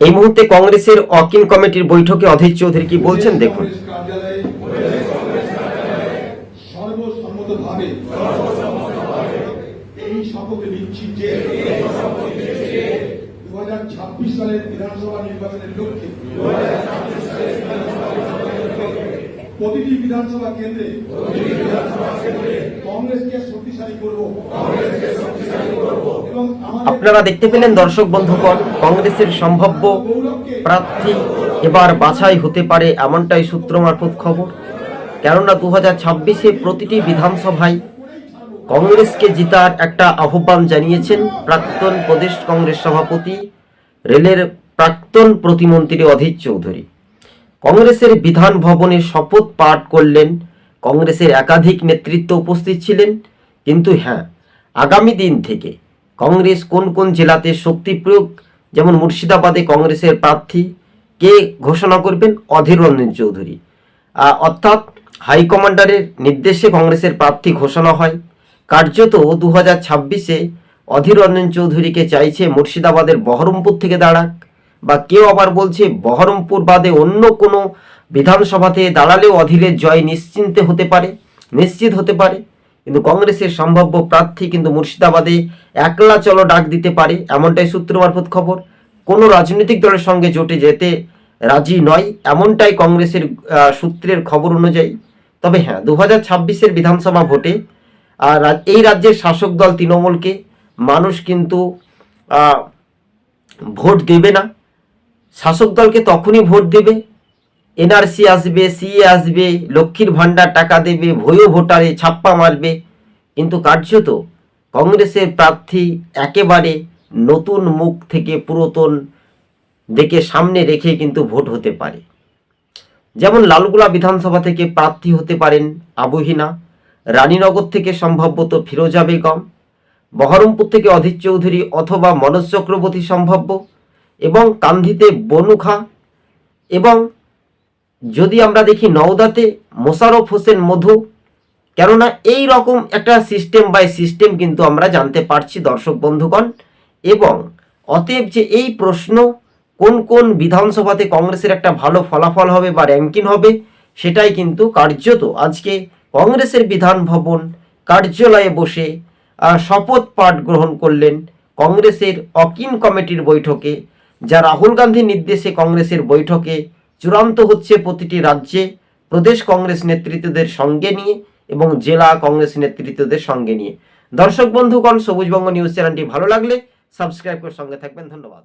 এই মুহূর্তে কংগ্রেসের অকিন কমিটির বৈঠকে অধীর চৌধুরী কি বলছেন? দেখুন। প্রতিটি বিধানসভা কেন্দ্রে কংগ্রেসকে শক্তিশালী করব। এবং আপনারা দেখতে পেলেন দর্শক বন্ধুগণ কংগ্রেসের সম্ভাব্য প্রার্থী এবার বাছাই হতে পারে এমনটাই সূত্র মারফত খবর। কেননা দু হাজার ছাব্বিশে প্রতিটি বিধানসভায় কংগ্রেসকে জিতার একটা আহ্বান জানিয়েছেন প্রাক্তন প্রদেশ কংগ্রেস সভাপতি রেলের প্রাক্তন প্রতিমন্ত্রী অধীর চৌধুরী। কংগ্রেসের বিধান ভবনে শপথ পাঠ করলেন কংগ্রেসের একাধিক নেতৃত্ব উপস্থিত ছিলেন, কিন্তু হ্যাঁ আগামী দিন থেকে কংগ্রেস কোন কোন জেলাতে শক্তি প্রয়োগ, যেমন মুর্শিদাবাদে কংগ্রেসের প্রার্থী, কে ঘোষণা করবেন? অধীর রঞ্জন চৌধুরী। অর্থাৎ হাইকমান্ডারের নির্দেশে কংগ্রেসের প্রার্থী ঘোষণা হয়। কার্যত দু হাজার ছাব্বিশে অধীর রঞ্জন চৌধুরীকে চাইছে মুর্শিদাবাদের বহরমপুর থেকে দাঁড়াক, বা কেউ আবার বলছে বহরমপুর বাদে অন্য কোনো বিধানসভাতে দাঁড়ালেও অধীরের জয় নিশ্চিন্তে হতে পারে, নিশ্চিত হতে পারে। কিন্তু কংগ্রেসের সম্ভাব্য প্রার্থী কিন্তু মুর্শিদাবাদে একলা চলো ডাক দিতে পারে, এমনটাই সূত্র মারফত খবর। কোনো রাজনৈতিক দলের সঙ্গে জোটে যেতে রাজি নয়, এমনটাই কংগ্রেসের সূত্রের খবর অনুযায়ী। তবে হ্যাঁ দু হাজার ছাব্বিশের বিধানসভা ভোটে আর এই রাজ্যের শাসক দল তৃণমূলকে মানুষ কিন্তু ভোট দেবে না। শাসক দলকে তখনই ভোট দেবে এনআরসি আসবে, সিএ আসবে, লক্ষ্মীর ভাণ্ডার টাকা দেবে ভয়ও ভোটারে ছাপ্পা মারবে। কিন্তু কার্যত কংগ্রেসের প্রার্থী একেবারে নতুন মুখ থেকে পুরাতন দেখে সামনে রেখে কিন্তু ভোট হতে পারে। যেমন লালগুলা বিধানসভা থেকে প্রার্থী হতে পারেন আবহিনা রানীনগর থেকে সম্ভবত ফিরোজা বেগম, বহরমপুর থেকে অধীর চৌধুরী অথবা মনোজ চক্রবর্তী সম্ভাব্য, এবং কান্ধিতে বনুখা এবং যদি আমরা দেখি নওদাতে মোশারফ হোসেন মধু, কেননা এই রকম একটা সিস্টেম বাই সিস্টেম কিন্তু আমরা জানতে পারছি দর্শক বন্ধুগণ, এবং অতএব যে এই প্রশ্ন, কোন কোন বিধানসভাতে কংগ্রেসের একটা ভালো ফলাফল হবে বা র্যাঙ্কিং হবে, সেটাই কিন্তু কার্যত আজকে কংগ্রেসের বিধান ভবন কার্যালয়ে বসে শপথ পাঠ গ্রহণ করলেন কংগ্রেসের অকিন কমিটির বৈঠকে, যা রাহুল গান্ধীর নির্দেশে কংগ্রেসের বৈঠকে চূড়ান্ত হচ্ছে প্রতিটি রাজ্যে প্রদেশ কংগ্রেস নেতৃত্বদের সঙ্গে নিয়ে এবং জেলা কংগ্রেস নেতৃত্বদের সঙ্গে নিয়ে। দর্শক বন্ধুগণ সবুজবঙ্গ নিউজ চ্যানেলটি ভালো লাগলে সাবস্ক্রাইব করে সঙ্গে থাকবেন। ধন্যবাদ।